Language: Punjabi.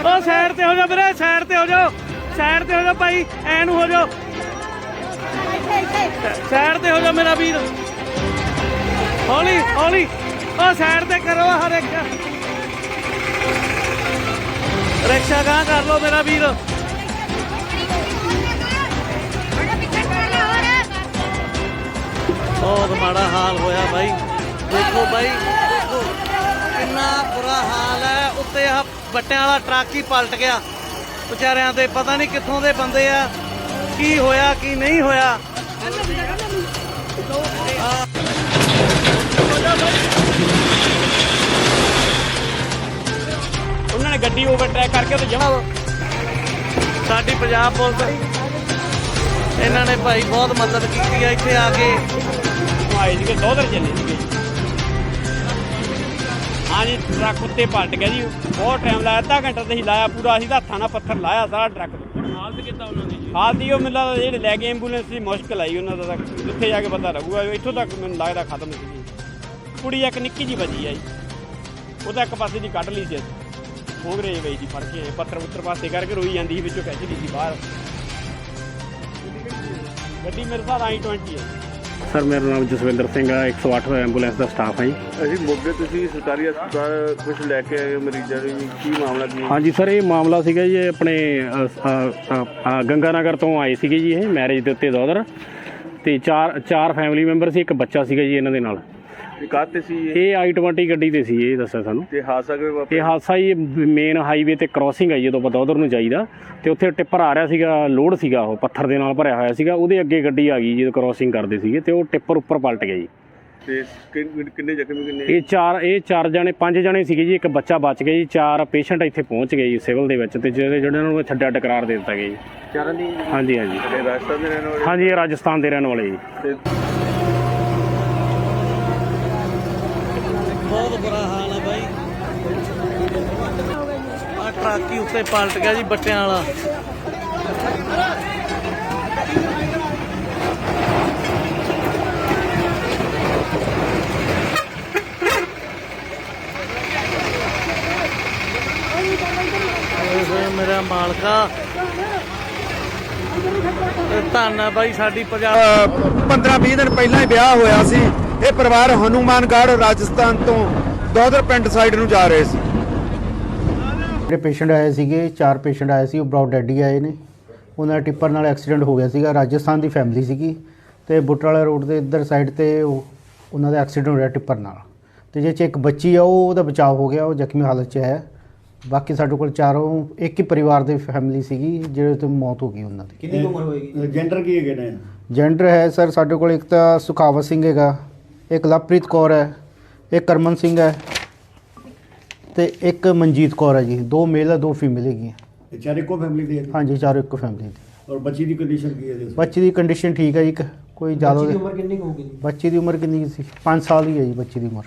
ਉਹ ਸਾਈਡ ਤੇ ਹੋ ਜਾ ਵੀਰੇ ਸਾਈਡ ਤੇ ਹੋ ਜਾ। ਸਾਈਡ ਤੇ ਹੋ ਜਾ ਭਾਈ ਐ ਨੂੰ ਹੋ ਜਾ। ਸਾਈਡ ਤੇ ਹੋ ਜਾ ਮੇਰਾ ਵੀਰ। ਹੌਲੀ ਹੌਲੀ। ਉਹ ਸਾਈਡ ਤੇ ਕਰੋ ਹਰ ਇੱਕ ਰਿਕਸ਼ਾ ਗਾਂ ਕਰ ਲਓ ਮੇਰਾ ਵੀਰ। ਬਹੁਤ ਮਾੜਾ ਹਾਲ ਹੋਇਆ ਬਾਈ ਦੇਖੋ ਬਾਈ ਦੇਖੋ। ਕਿੰਨਾ ਬੁਰਾ ਹਾਲ ਹੈ। ਉੱਤੇ ਆ ਬੱਟਿਆਂ ਵਾਲਾ ਟਰੱਕ ਹੀ ਪਲਟ ਗਿਆ। ਵਿਚਾਰਿਆਂ ਦੇ ਪਤਾ ਨਹੀਂ ਕਿੱਥੋਂ ਦੇ ਬੰਦੇ ਆ ਕੀ ਹੋਇਆ ਕੀ ਨਹੀਂ ਹੋਇਆ। ਉਹਨਾਂ ਨੇ ਗੱਡੀ ਓਵਰਟੇਕ ਕਰਕੇ ਤੇ ਜਮਾ ਸਾਡੀ ਪੰਜਾਬ ਪੁਲਿਸ ਇਹਨਾਂ ਨੇ ਭਾਈ ਬਹੁਤ ਮਦਦ ਕੀਤੀ ਆ ਇੱਥੇ ਆ ਕੇ। ਆਏ ਸੀਗੇ ਦੋਦਰ ਚੱਲੇ ਹਾਂਜੀ ਟਰੱਕ ਉੱਤੇ ਪਲਟ ਗਿਆ ਜੀ। ਬਹੁਤ ਟਾਈਮ ਲਾਇਆ ਅੱਧਾ ਘੰਟਾ ਤੇ ਹੀ ਲਾਇਆ ਪੂਰਾ। ਅਸੀਂ ਤਾਂ ਹੱਥਾਂ ਨਾਲ ਪੱਥਰ ਲਾਇਆ ਸਾਰਾ ਟਰੱਕ ਹਾਲਤ ਕਿੱਦਾਂ ਉਹਨਾਂ ਦੀ? ਹਾਲਤ ਹੀ ਉਹ ਲੱਗਦਾ ਜਿਹੜੇ ਲੈ ਕੇ ਐਂਬੂਲੈਂਸ ਦੀ ਮੁਸ਼ਕਲ ਆਈ ਉਹਨਾਂ ਦਾ ਤਾਂ। ਜਿੱਥੇ ਜਾ ਕੇ ਪਤਾ ਲੱਗੂਗਾ ਇੱਥੋਂ ਤੱਕ ਮੈਨੂੰ ਲੱਗਦਾ ਖਤਮ ਸੀ ਕੁੜੀ ਇੱਕ ਨਿੱਕੀ ਜੀ ਬਚੀ ਆ ਜੀ। ਉਹਦਾ ਇੱਕ ਪਾਸੇ ਦੀ ਕੱਢ ਲਈ ਸੀ ਖੋਗਰੇ ਗਈ ਦੀ ਫੜ ਕੇ ਪੱਥਰ ਉੱਤਰ ਪਾਸੇ ਕਰਕੇ ਰੋਈ ਜਾਂਦੀ ਸੀ ਵਿੱਚੋਂ ਖਿੱਚ ਲਈ ਸੀ ਬਾਹਰ। ਗੱਡੀ ਮੇਰੇ ਸਾਹ ਆਈ 20 ਹੈ ਸਰ ਮੇਰਾ ਨਾਮ ਜਸਵਿੰਦਰ ਸਿੰਘ ਆ 108 ਐਂਬੂਲੈਂਸ ਦਾ ਸਟਾਫ ਹੈ ਜੀ ਅਸੀਂ ਮੋਗੇ ਤੁਸੀਂ ਸਰਕਾਰੀ ਹਸਪਤਾਲ ਕੁਝ ਲੈ ਕੇ ਆਏ ਹੋ ਮਰੀਜ਼ਾਂ ਜੀ। ਕੀ ਮਾਮਲਾ ਕੀ? ਹਾਂਜੀ ਸਰ ਇਹ ਮਾਮਲਾ ਸੀਗਾ ਜੀ ਇਹ ਆਪਣੇ ਗੰਗਾਨਗਰ ਤੋਂ ਆਏ ਸੀਗੇ ਜੀ ਇਹ ਮੈਰਿਜ ਦੇ ਉੱਤੇ ਦੋਦਰ ਤੇ ਚਾਰ ਚਾਰ ਫੈਮਿਲੀ ਮੈਂਬਰ ਸੀ ਇੱਕ ਬੱਚਾ ਸੀਗਾ ਜੀ ਇਹਨਾਂ ਦੇ ਨਾਲ ਇਹ ਕਾਹਤੇ ਸੀ ਇਹ? ਇਹ i20 ਗੱਡੀ ਤੇ ਸੀ ਇਹ ਦੱਸਿਆ ਸਾਨੂੰ। ਤੇ ਹਾਦਸਾ ਕਿਵੇਂ ਇਹ ਵਾਪਰਿਆ ਹਾਦਸਾ ਜੀ ਮੇਨ ਹਾਈਵੇ ਤੇ ਕ੍ਰਾਸਿੰਗ ਹੈ ਜਦੋਂ ਆਪਾਂ ਦੋਦਰ ਨੂੰ ਜਾਈਦਾ ਤੇ ਉੱਥੇ ਟਿੱਪਰ ਆ ਰਿਹਾ ਸੀਗਾ ਲੋਡ ਸੀਗਾ ਉਹ ਪੱਥਰ ਦੇ ਨਾਲ ਭਰਿਆ ਹੋਇਆ ਸੀਗਾ ਉਹਦੇ ਅੱਗੇ ਗੱਡੀ ਆ ਗਈ ਜਦੋਂ ਕ੍ਰਾਸਿੰਗ ਕਰਦੇ ਸੀਗੇ ਤੇ ਉਹ ਟਿੱਪਰ ਉੱਪਰ ਪਲਟ ਗਿਆ ਜੀ। ਤੇ ਕਿੰਨ- ਕਿੰਨੇ ਜ਼ਖਮੀ ਕਿੰਨੇ? ਇਹ ਚਾਰ ਇਹ ਚਾਰ ਜਣੇ ਪੰਜ ਜਣੇ ਸੀਗੇ ਜੀ ਇੱਕ ਬੱਚਾ ਬਚ ਗਿਆ ਜੀ ਚਾਰ ਪੇਸ਼ੈਂਟ ਇੱਥੇ ਪਹੁੰਚ ਗਏ ਜੀ ਸਿਵਲ ਦੇ ਵਿੱਚ ਤੇ ਜਿਹੜੇ ਜਿਹੜਿਆਂ ਨੂੰ ਛੱਡਿਆ ਟਕਰਾਰ ਦੇ ਦਿੱਤਾ ਗਿਆ ਜੀ। ਚਾਰਾਂ ਦੀ ਹਾਂਜੀ ਹਾਂਜੀ। ਤੇ ਰਾਜਸਥਾਨ ਦੇ ਰਹਿਣ ਵਾਲੇ? ਹਾਂਜੀ ਇਹ ਰਾਜਸਥਾਨ ਦੇ ਰਹਿਣ ਵਾਲੇ ਜੀ। ਤੇ ਬਹੁਤ ਬੁਰਾ ਹਾਲ ਹੈ ਬਾਈ। ਆ ਟਰਾਕੀ ਉੱਤੇ ਪਲਟ ਗਿਆ ਜੀ ਬੱਟਿਆਂ ਵਾਲਾ। ਮੇਰਾ ਮਾਲਕਾ। ਧੰਨ ਆ ਬਾਈ ਸਾਡੀ ਪੰਜਾਬ 15-20 ਦਿਨ ਪਹਿਲਾਂ ਹੀ ਵਿਆਹ ਹੋਇਆ ਸੀ। ਇਹ ਪਰਿਵਾਰ ਹਨੂਮਾਨਗੜ੍ਹ ਰਾਜਸਥਾਨ ਤੋਂ ਦੋਦਰ ਪਿੰਡ ਸਾਈਡ ਨੂੰ ਜਾ ਰਹੇ ਸੀ। ਜਿਹੜੇ ਪੇਸ਼ੈਂਟ ਆਏ ਸੀਗੇ ਚਾਰ ਪੇਸ਼ੈਂਟ ਆਏ ਸੀ ਉਹ ਬਰਾਊਡ ਡੈਡੀ ਆਏ ਨੇ। ਉਹਨਾਂ ਦਾ ਟਿੱਪਰ ਨਾਲ ਐਕਸੀਡੈਂਟ ਹੋ ਗਿਆ ਸੀਗਾ ਰਾਜਸਥਾਨ ਦੀ ਫੈਮਿਲੀ ਸੀਗੀ ਤੇ ਬੁੱਟਰਾਲਾ ਰੋਡ ਦੇ ਇੱਧਰ ਸਾਈਡ ਤੇ ਉਹ ਉਹਨਾਂ ਦਾ ਐਕਸੀਡੈਂਟ ਹੋ ਰਿਹਾ ਟਿੱਪਰ ਨਾਲ। ਤੇ ਜੇ ਚ ਇੱਕ ਬੱਚੀ ਆ ਉਹ ਉਹਦਾ ਬਚਾਅ ਹੋ ਗਿਆ ਉਹ ਜ਼ਖਮੀ ਹਾਲਤ 'ਚ ਹੈ। ਬਾਕੀ ਸਾਡੇ ਕੋਲ ਚਾਰੋਂ ਇੱਕ ਹੀ ਪਰਿਵਾਰ ਦੀ ਫੈਮਿਲੀ ਸੀਗੀ ਜਿਹੜੇ ਤੋਂ ਮੌਤ ਹੋ ਗਈ ਉਹਨਾਂ ਦੀ। ਕਿੰਨੀ ਉਮਰ ਹੋਏਗੀ? ਜੈਂਡਰ ਕੀ ਹੈਗੇ ਨੇ? ਜੈਂਡਰ ਹੈ ਸਰ ਸਾਡੇ ਕੋਲ ਇੱਕ ਤਾਂ ਸੁਖਾਵਤ ਸਿੰਘ ਹੈਗਾ ਇੱਕ ਲਵਪ੍ਰੀਤ ਕੌਰ ਹੈ ਇੱਕ ਕਰਮਨ ਸਿੰਘ ਹੈ ਤੇ ਇੱਕ ਮਨਜੀਤ ਕੌਰ ਹੈ ਜੀ। ਦੋ ਮੇਲ ਹੈ ਦੋ ਫੀਮੇਲ ਹੈਗੀਆਂ। ਇਹ ਚਾਰੇ ਕੋ ਫੈਮਿਲੀ ਦੇ ਹੈਗੇ? ਹਾਂਜੀ ਚਾਰੋਂ ਇੱਕੋ ਫੈਮਿਲੀ ਦੇ। ਔਰ ਬੱਚੀ ਦੀ ਕੰਡੀਸ਼ਨ ਕੀ ਹੈ ਜੀ ਬੱਚੀ ਦੀ ਕੰਡੀਸ਼ਨ ਠੀਕ ਹੈ ਜੀ ਕ- ਕੋਈ ਜ਼ਿਆਦਾ ਬੱਚੀ ਦੀ ਉਮਰ ਕਿੰਨੀ ਕੁ ਜੀ? ਬੱਚੀ ਦੀ ਉਮਰ ਕਿੰਨੀ ਕੁ ਸੀ? 5 ਸਾਲ ਹੀ ਹੈ ਜੀ ਬੱਚੀ ਦੀ ਉਮਰ।